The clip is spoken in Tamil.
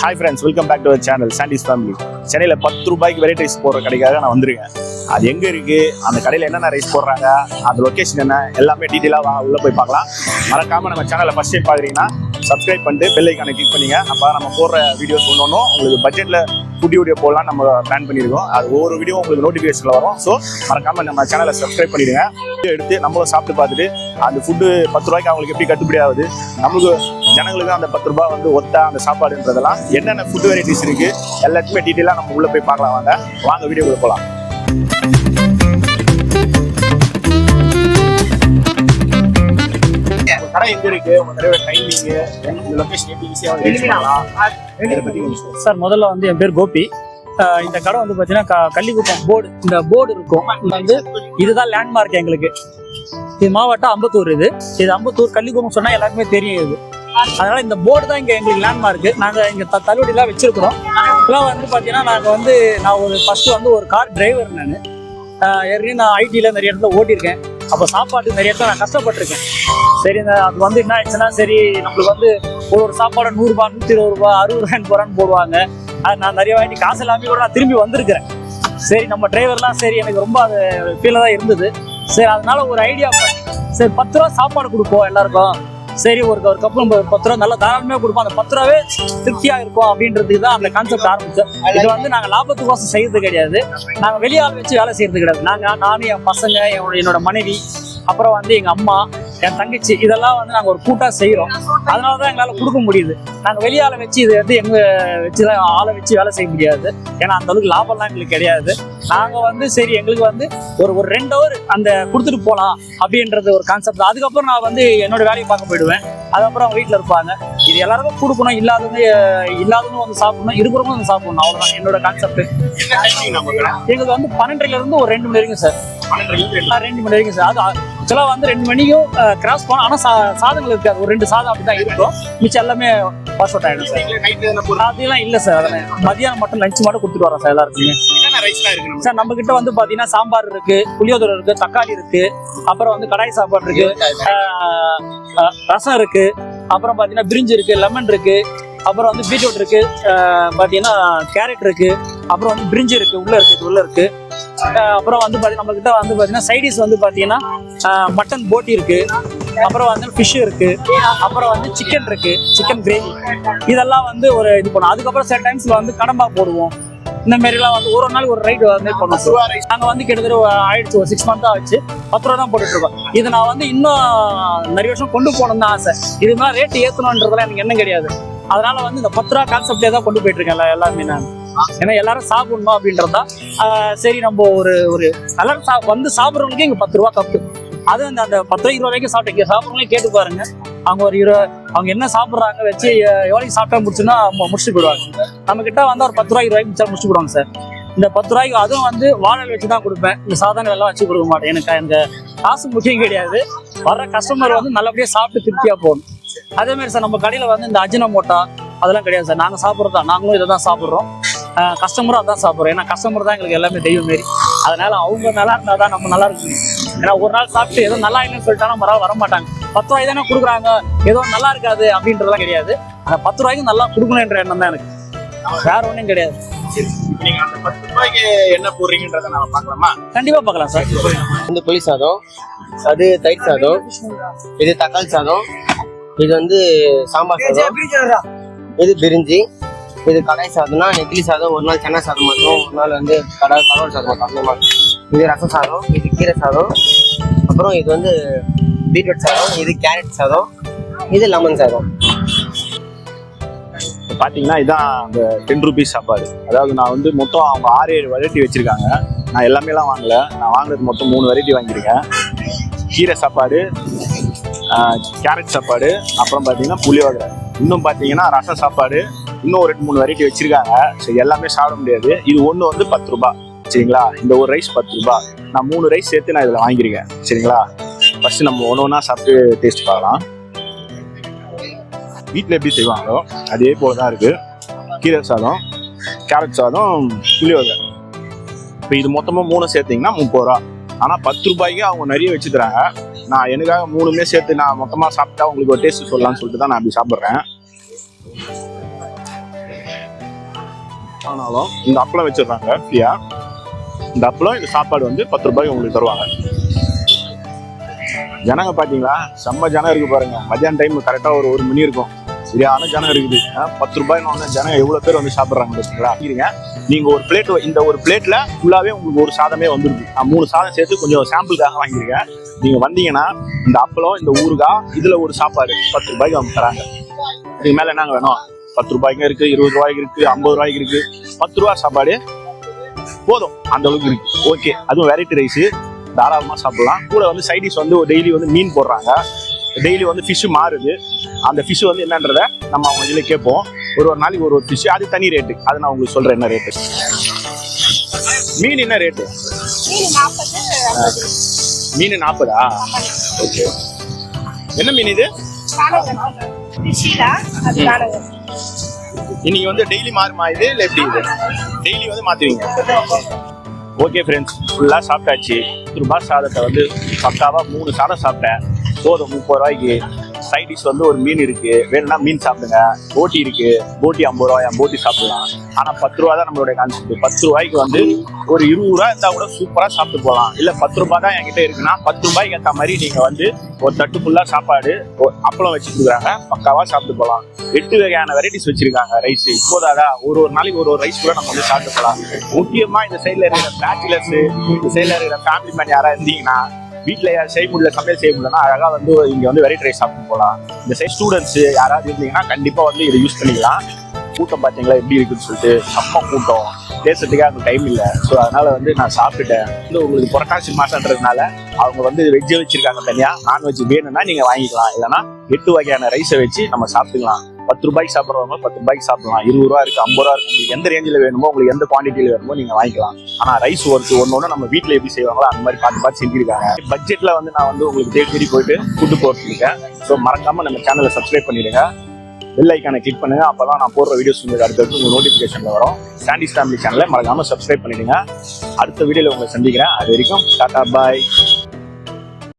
Hi friends welcome back to channel Sandy's family சென்னையில் பத்து ரூபாய்க்கு வெரைட்டி ரைஸ் போடுற கடைக்காக நான் வந்திருக்கேன். அது எங்கே இருக்கு? அந்த கடையில் என்னென்ன ரைஸ் போடுறாங்க? அந்த லொக்கேஷன் என்ன? எல்லாமே டீட்டெயிலாக வாங்க உள்ளே போய் பார்க்கலாம். மறக்காம நம்ம சேனலை ஃபர்ஸ்ட் டைம் பார்க்குறீங்கன்னா சப்ஸ்கிரைப் பண்ணிட்டு பெல் ஐக்கானை கிளிக் பண்ணிங்க. அப்போ நம்ம போடுற வீடியோஸ் ஒன்று ஒன்றும் உங்களுக்கு பட்ஜெட்டில் குட்டி வீடியோ போடலாம் நம்ம பிளான் பண்ணியிருக்கோம். அது ஒவ்வொரு வீடியோ உங்களுக்கு நோட்டிஃபிகேஷனில் வரும். ஸோ மறக்காம நம்ம சேனலை சப்ஸ்கிரைப் பண்ணிடுங்க. வீடியோ எடுத்து நம்மளும் சாப்பிட்டு பார்த்துட்டு அந்த ஃபுட்டு பத்து ரூபாய்க்கு அவங்களுக்கு எப்படி கட்டுப்படி ஆகுது? நம்மளுக்கு ஜனங்களுக்கு அந்த பத்து ரூபாய் வந்து ஒத்தா அந்த சாப்பாடுன்றதெல்லாம் என்னென்ன ஃபுட் வெரைட்டிஸ் இருக்குது எல்லாத்தையுமே டீட்டெயிலாக நம்ம உள்ளே போய் பார்க்கலாம் வாங்க. வாங்க வீடியோக்குள்ள போகலாம் கடை எங்க இருக்கு? உங்க கடையோட டைமிங் இந்த லொகேஷன் எப்படி ஈஸியாக ரீச் பண்ணலாம் இதை பத்தி கொஞ்சம் சொல்லுங்க. சார் முதல்ல வந்து என் பேர் கோபி. இந்த கடை வந்து பார்த்தீங்கன்னா க- கள்ளிக்குப்பம் போர்டு இந்த போர்டு இருக்கும். இது வந்து இதுதான் லேண்ட்மார்க் எங்களுக்கு. இது மாவட்டம் அம்பத்தூர் இது. இது அம்பத்தூர் கள்ளிக்குப்பம் சொன்னா எல்லாருக்குமே தெரியும் இது. அதனால இந்த போர்டு தான் இங்க எங்களுக்கு லேண்ட்மார்க் நாங்க இங்க த தள்ளுவடிலாம் வச்சிருக்கிறோம். இப்பெல்லாம் வந்து பாத்தீங்கன்னா நாங்க வந்து நான் ஒரு ஃபர்ஸ்ட் வந்து ஒரு கார் டிரைவர் நான். ஏற்கனவே நான் ஐடியில் நிறைய இடத்துல ஓட்டியிருக்கேன். அப்போ சாப்பாட்டுக்கு நிறைய இடத்துல நான் கஷ்டப்பட்டிருக்கேன். சரி இந்த அது வந்து என்ன ஆயிடுச்சுன்னா சரி நம்மளுக்கு வந்து ஒரு ஒரு சாப்பாடு நூறுரூபா நூற்றி இருபது ரூபா அறுபது ரூபாய்ன்னு போகிறான்னு போடுவாங்க. அது நான் நிறைய வாங்கி காசு இல்லாமல் கூட நான் திரும்பி வந்திருக்கிறேன். சரி நம்ம டிரைவர்லாம் சரி எனக்கு ரொம்ப அது ஃபீலாக தான் இருந்தது. சரி அதனால ஒரு ஐடியா பண்ணி சரி பத்து ரூபா சாப்பாடு கொடுப்போம் எல்லாருக்கும். சரி ஒரு ஒரு கப்பு நம்ம பத்து ரூபா நல்லா தாராளமாக கொடுப்போம். அந்த பத்து ரூபாவே திருப்தியா இருக்கும் அப்படின்றதுக்கு தான் அந்த கான்செப்ட் ஆரம்பிச்சோம். இது வந்து நாங்க லாபத்துக்கோசம் செய்யறது கிடையாது. நாங்க வெளியால் வச்சு வேலை செய்யறது கிடையாது. நாங்க நானும் என் பசங்க என்னோட என்னோட மனைவி அப்புறம் வந்து எங்க அம்மா என் தங்கச்சி இதெல்லாம் வந்து நாங்க ஒரு கூட்டா செய்யறோம் அதனால தான் எங்களால கொடுக்க முடியுது. நாங்க வெளியாள வச்சு இது வந்து எங்க வச்சு தான் ஆளை வச்சு வேலை செய்ய முடியாது. ஏன்னா அந்த அளவுக்கு லாபம்லாம் எங்களுக்கு கிடையாது. நாங்க வந்து சரி எங்களுக்கு வந்து ஒரு ஒரு ரெண்டு ஹவர் அந்த கொடுத்துட்டு போலாம் அப்படின்றது ஒரு கான்செப்ட் அதுக்கப்புறம் நான் வந்து என்னோட வேலையை பார்க்க போயிடுவேன். அதுக்கப்புறம் அவங்க வீட்டில் இருப்பாங்க. இது எல்லாருக்கும் கொடுக்கணும் இல்லாதவங்க இல்லாதவங்க வந்து சாப்பிடணும் இருக்கிறவங்க வந்து சாப்பிடணும். அவ்வளவுதான். என்னோட கான்செப்ட் எங்களுக்கு வந்து பன்னெண்டுல இருந்து ஒரு ரெண்டு மணி வரைக்கும் சார். ரெண்டு மணி வரைக்கும் சார். அது ஆக்சுவலாக வந்து ரெண்டு மணிக்கும் கிராஸ் போனோம் ஆனால் சா சாதங்கள் இருக்காது. ஒரு ரெண்டு சாதம் அப்படி தான் இருக்கும். மிச்சம் எல்லாமே பாஸ் அவுட் ஆகிடும் சார் அதெல்லாம் இல்லை சார் அதெல்லாம் மதியானம் மட்டும் லஞ்ச் மட்டும் கொடுத்துட்டு வரோம் சார் எல்லாருக்குமே. சார் நம்ம கிட்ட வந்து பாத்தீங்கன்னா சாம்பார் இருக்கு புளியோதரை இருக்கு தக்காளி இருக்கு அப்புறம் வந்து கடாய் சாப்பாடு இருக்கு ரசம் இருக்கு அப்புறம் பாத்தீங்கன்னா பிரிஞ்சு இருக்கு லெமன் இருக்கு அப்புறம் வந்து பீட்ரூட் இருக்கு ஆஹ், பாத்தீங்கன்னா கேரட் இருக்கு அப்புறம் வந்து பிரிஞ்சு இருக்கு உள்ள இருக்கு இது உள்ள இருக்கு. அப்புறம் வந்து பார்த்தீங்கன்னா நம்ம கிட்ட வந்து பாத்தீங்கன்னா சைடிஸ் வந்து பாத்தீங்கன்னா மட்டன் போட்டி இருக்கு. அப்புறம் வந்து ஃபிஷ் இருக்கு. அப்புறம் வந்து சிக்கன் இருக்கு. சிக்கன் கிரேவி இதெல்லாம் வந்து ஒரு இது பண்ணுவோம். அதுக்கப்புறம் சில டைம்ஸ்ல வந்து கடம்பா போடுவோம். இந்த மாதிரிலாம் வந்து ஒரு நாள் ஒரு ரைட் வந்து பண்ணுவோம். நாங்கள் வந்து கிட்டத்தட்ட ஒரு ஆயிடுச்சு ஒரு சிக்ஸ் மந்த் ஆச்சு. பத்து ரூபா தான் போட்டுட்டு இருக்கோம். இது நான் வந்து இன்னும் நிறைய வருஷம் கொண்டு போகணும்னு தான் ஆசை. இது மாதிரி ரேட் ஏற்றணுன்றதுலாம் எனக்கு என்ன கிடையாது. அதனால வந்து இந்த பத்து ரூபா கான்செப்டே தான் கொண்டு போயிட்டு இருக்கேன் எல்லாருமே நான். ஏன்னா எல்லாரும் சாப்பிடணும் அப்படின்றதா ஆஹ் சரி நம்ம ஒரு ஒரு எல்லாரும் சா வந்து சாப்பிட்றவங்களுக்கு இங்க பத்து ரூபா கப்பு. அது அந்த அந்த பத்து ரூபா இருபது ரூபாய்க்கு சாப்பிட்டு சாப்பிட்றவங்களே கேட்டு பாருங்க. அவங்க ஒரு இருபது அவங்க என்ன சாப்பிட்றாங்க வச்சு எ- சாப்பிட்டா முடிச்சுன்னா முடிச்சுட்டு போயிடுவாங்க. நம்ம கிட்ட வந்து ஒரு பத்து ரூபாய் இருபது ரூபாய்க்கு முடிச்சா முடிச்சு போடுவாங்க சார். இந்த பத்து ரூபாய்க்கு அதுவும் வந்து வாழல் வச்சு தான் கொடுப்பேன். இந்த சாதாரண எல்லாம் வச்சு கொடுக்க மாட்டேன். எனக்கு எனக்கு காசு முக்கியம் கிடையாது. வர்ற கஸ்டமர் வந்து நல்லபடியாக சாப்பிட்டு திருப்தியா போகணும். அதே மாதிரி சார் நம்ம கடையில வந்து இந்த அஜினமோட்டா அதெல்லாம் கிடையாது சார். நாங்க சாப்பிட்றது தான் நாங்களும் இதை தான் சாப்பிட்றோம். கஸ்டமரும் அதான் சாப்பிட்றோம் ஏன்னா கஸ்டமர் தான் எங்களுக்கு எல்லாமே தெய்வம் மாரி அதனால அவங்க நல்லா இருந்தா தான் நம்ம நல்லா இருக்கணும் ஏன்னா ஒரு நாள் சாப்பிட்டு ஏதோ நல்லா இல்லைன்னு சொல்லிட்டாலும் மறுநாள் வர மாட்டாங்க பத்து ரூபாய் தானே கொடுக்குறாங்க. ஏதோ நல்லா இருக்காது அப்படின்றதெல்லாம் கிடையாது. அந்த பத்து ரூபாய்க்கு நல்லா கொடுக்கணுன்ற எண்ணம் தான் எனக்கு. வேற ஒன்றும் கிடையாது. நீங்க அந்த பத்து ரூபாய்க்கு என்ன போடுறீங்கன்றத நம்ம பார்க்கலாமா? கண்டிப்பா பார்க்கலாம் சார். வந்து புளி சாதம் அது தயிர் சாதம் இது தக்காளி சாதம் இது வந்து சாம்பார் சாதம் இது பிரிஞ்சி இது கடாய் சாதம்னா நெத்திலி சாதம் ஒரு நாள் சென்னை சாதம் மட்டும் ஒரு நாள் வந்து கடை கடவுள் சாதம் மட்டும் அந்த மாதிரி. இது ரசம் சாதம் இது கீரை சாதம் அப்புறம் இது வந்து பீட்ரூட் சாதம் இது கேரட் சாதம் இது லெமன் சாதம். பார்த்தீங்கன்னா இதான் அந்த டென் ருபீஸ் சாப்பாடு. அதாவது நான் வந்து மொத்தம் அவங்க ஆறு ஏழு வெரைட்டி வச்சுருக்காங்க. நான் எல்லாமேலாம் வாங்கலை வாங்கல. நான் வாங்குறது மொத்தம் மூணு வெரைட்டி வாங்கியிருக்கேன். கீரை சாப்பாடு கேரட் சாப்பாடு அப்புறம் பார்த்தீங்கன்னா புளியோகரை இன்னும் பார்த்தீங்கன்னா ரசம் சாப்பாடு இன்னும் ஒரு ரெண்டு மூணு வெரைட்டி வச்சிருக்காங்க. ஸோ எல்லாமே சாப்பிட முடியாது. இது ஒன்று வந்து பத்து ரூபா. சரிங்களா? இந்த ஒரு ரைஸ் பத்து ரூபாய் நான் மூணு ரைஸ் சேர்த்து நான் இதில் வாங்கியிருக்கேன். சரிங்களா? ஃபர்ஸ்ட் நம்ம ஒன்று ஒன்றா சாப்பிட்டு டேஸ்ட் பார்க்கலாம். வீட்டில் எப்படி செய்வாங்களோ அதே போல தான் இருக்கு. கீரை சாதம் கேரட் சாதம் புளியோதரை இப்போ இது மொத்தமாக மூணு சேர்த்தீங்கன்னா முப்பது ரூபா. ஆனால் பத்து ரூபாய்க்கு அவங்க நிறைய வச்சுக்கிறாங்க. நான் எனக்காக மூணுமே சேர்த்து நான் மொத்தமாக சாப்பிட்டா உங்களுக்கு ஒரு டேஸ்ட் சொல்லலாம்னு சொல்லிட்டு தான் நான் அப்படி சாப்பிட்றேன். ஆனாலும் இந்த அப்பளம் வச்சிடுறாங்க ஃப்ரீயா இந்த அப்பளம் இந்த சாப்பாடு வந்து பத்து ரூபாய்க்கு உங்களுக்கு தருவாங்க. ஜனங்க பார்த்தீங்களா செம்ம ஜனம் இருக்கு பாருங்க. மதியான டைம் கரெக்டாக ஒரு ஒரு மணி இருக்கும். சரியான ஜனம் இருக்குது. பத்து ரூபாய்னு வந்து ஜனம் எவ்வளோ பேர் வந்து சாப்பிட்றாங்க பார்த்தீங்களா இருங்க. ஒரு பிளேட் இந்த ஒரு பிளேட்ல ஃபுல்லாகவே உங்களுக்கு ஒரு சாதமே வந்துருக்கு நான் மூணு சாதம் சேர்த்து கொஞ்சம் சாம்பிளுக்காக வாங்கியிருக்கேன். நீங்கள் வந்தீங்கன்னா இந்த அப்பளம் இந்த ஊறுகாய் இதில் ஒரு சாப்பாடு பத்து ரூபாய்க்கு அவங்க தராங்க. இதுக்கு மேலே என்னங்க வேணும்? பத்து ரூபாய்க்கு இருக்கு இருபது ரூபாய்க்கு இருக்கு ஐம்பது ரூபாய்க்கு இருக்கு. பத்து ரூபா சாப்பாடு போதும் அந்த அளவுக்கு இருக்கு. ஓகே அதுவும் வெரைட்டி ரைஸ் தாராளமா சாப்பிடலாம். கூட வந்து சைடிஷ் வந்து டெய்லி வந்து மீன் போடுறாங்க. டெய்லி வந்து ஃபிஷ் மாறுது. அந்த ஃபிஷ் வந்து என்னன்றத நம்ம அவங்க இதுல கேட்போம். ஒரு ஒரு நாளைக்கு ஒரு ஒரு ஃபிஷ் அது தனி ரேட்டு அது நான் உங்களுக்கு சொல்றேன் என்ன ரேட்டு மீன் என்ன ரேட்டு மீன் நாற்பதா ஓகே என்ன மீன் இது? இன்னைக்கு வந்து டெய்லி மாறுமா இது? இல்லை எப்படி இது? டெய்லி வந்து மாற்றுவீங்க ஓகே ஃப்ரெண்ட்ஸ் ஃபுல்லாக சாப்பிட்டாச்சு. பத்து ரூபாய் சாதத்தை வந்து பக்காவாக மூணு சாதம் சாப்பிட்டேன். போதும் முப்பது ரூபாய்க்கு. சைட் டிஷ் வந்து ஒரு மீன் இருக்கு. வேணும்னா மீன் சாப்பிடுங்க. போட்டி இருக்கு. போட்டி ஐம்பது ரூபாயா போட்டி சாப்பிடலாம். ஆனா பத்து ரூபா தான் நம்மளுடைய கான்செப்ட் பத்து ரூபாய்க்கு வந்து ஒரு இருபது ரூபா இருந்தா கூட சூப்பரா சாப்பிட்டு போகலாம் இல்ல பத்து ரூபாய் தான் என்கிட்ட இருக்குன்னா பத்து ரூபாய்க்கு ஏற்ற மாதிரி நீங்க வந்து ஒரு தட்டு ஃபுல்லா சாப்பாடு அப்பளம் வச்சு கொடுக்குறாங்க. பக்காவா சாப்பிட்டு போகலாம் எட்டு வகையான வெரைட்டிஸ் வச்சிருக்காங்க ரைஸ் இப்போதாடா ஒரு ஒரு நாளைக்கு ஒரு ஒரு ரைஸ் கூட நம்ம வந்து சாப்பிட்டு போகலாம் முக்கியமா இந்த சைட்ல இருக்கிற பேச்சுலர்ஸ் இந்த சைட்ல இருக்கிற ஃபேமிலி மேன் யாரா இருந்தீங்கன்னா வீட்டில் யார் செய்ய முடியல சமையல் செய்ய முடியலன்னா அழகாக வந்து இங்கே வந்து வெரைட்டி ரைஸ் சாப்பிட்டு போகலாம் இந்த சைட் ஸ்டூடெண்ட்ஸ் யாராவது இருந்தீங்கன்னா கண்டிப்பாக வந்து இதை யூஸ் பண்ணிக்கலாம். கூட்டம் பார்த்தீங்களா எப்படி இருக்குன்னு சொல்லிட்டு செம்ம கூட்டம். பேசுறதுக்கே அங்க டைம் இல்லை. ஸோ அதனால வந்து நான் சாப்பிட்டுட்டேன். வந்து உங்களுக்கு புரட்டாசி மாசன்றதுனால அவங்க வந்து வெஜ்ஜை வச்சிருக்காங்க தனியாக நான்வெஜ் வேணும்னா நீங்கள் வாங்கிக்கலாம். இல்லைன்னா எட்டு வகையான ரைஸை வச்சு நம்ம சாப்பிட்டுக்கலாம். பத்து ரூபாய்க்கு சாப்பிட்றவங்க பத்து ரூபாய்க்கு சாப்பிடலாம். இருபது ரூபா இருக்கு ஐம்பது ரூபா இருக்கு. உங்களுக்கு எந்த ரேஞ்சில் வேணுமோ உங்களுக்கு எந்த குவான்டிட்டியில் வேணுமோ நீங்க வாங்கிக்கலாம். ஆனா ரைஸ் ஒர்க்கு ஒன்று ஒன்று நம்ம வீட்டில் எப்படி செய்வாங்களோ அந்த மாதிரி பார்த்து பார்த்து செஞ்சிருக்காங்க. பட்ஜெட்ல வந்து நான் வந்து உங்களுக்கு தேடி தேடி போயிட்டு ஃபுட்டு போட்டுருக்கேன் ஸோ மறக்காம நம்ம சேனலை சப்ஸ்கிரைப் பண்ணிடுங்க. பெல் ஐக்கானை கிளிக் பண்ணுங்க. அப்பதான் நான் போடுற வீடியோஸ் உங்களுக்கு அடுத்தடுத்து உங்க நோட்டிஃபிகேஷனில் வரும். சாண்டிஸ் ஃபேமிலி சேனலை மறக்காம சப்ஸ்கிரைப் பண்ணிடுங்க. அடுத்த வீடியோவில் உங்களை சந்திக்கிறேன். அது வரைக்கும் டாடா பாய்